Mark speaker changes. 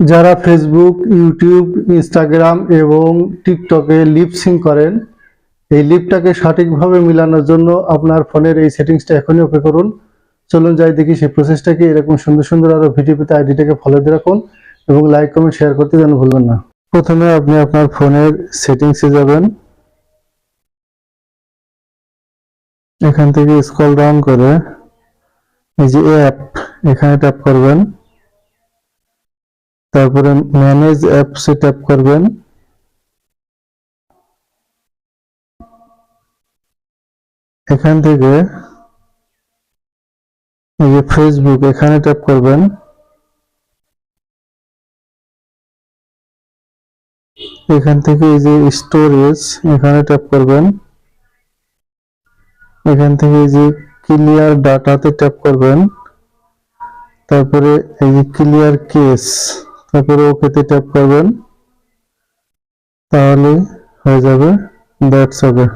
Speaker 1: যারা Facebook YouTube Instagram এবং টিকটকে লিপ সিং করেন, এই লিপটাকে সঠিকভাবে মিলানোর জন্য আপনার ফোনের এই সেটিংসটা এখনই ওকে করুন। চলুন যাই দেখি সেই প্রসেসটাকে এরকম সুন্দর সুন্দর আরও ভিডিও আইডিটাকে ফলো দিয়ে রাখুন এবং লাইক কমেন্ট শেয়ার করতে যেন ভুলবেন না। প্রথমে আপনি আপনার ফোনের সেটিংসে যাবেন। এখান থেকে স্ক্রল ডাউন করে এই যে অ্যাপ এখানে ট্যাপ করবেন। তারপরে ম্যানেজ অ্যাপ অ্যাপসে ট্যাপ করবেন। এখান থেকে এই যে ফেসবুক এখানে ট্যাপ করবেন। এখান থেকে এই যে স্টোরেজ এখানে ট্যাপ করবেন। এখান থেকে এই যে ক্লিয়ার ডাটাতে ট্যাপ করবেন। তারপরে এই যে ক্লিয়ার কেস তারপরে ওকেতে ট্যাপ করবেন তাহলে হয়ে যাবে দ্যাটস ওকে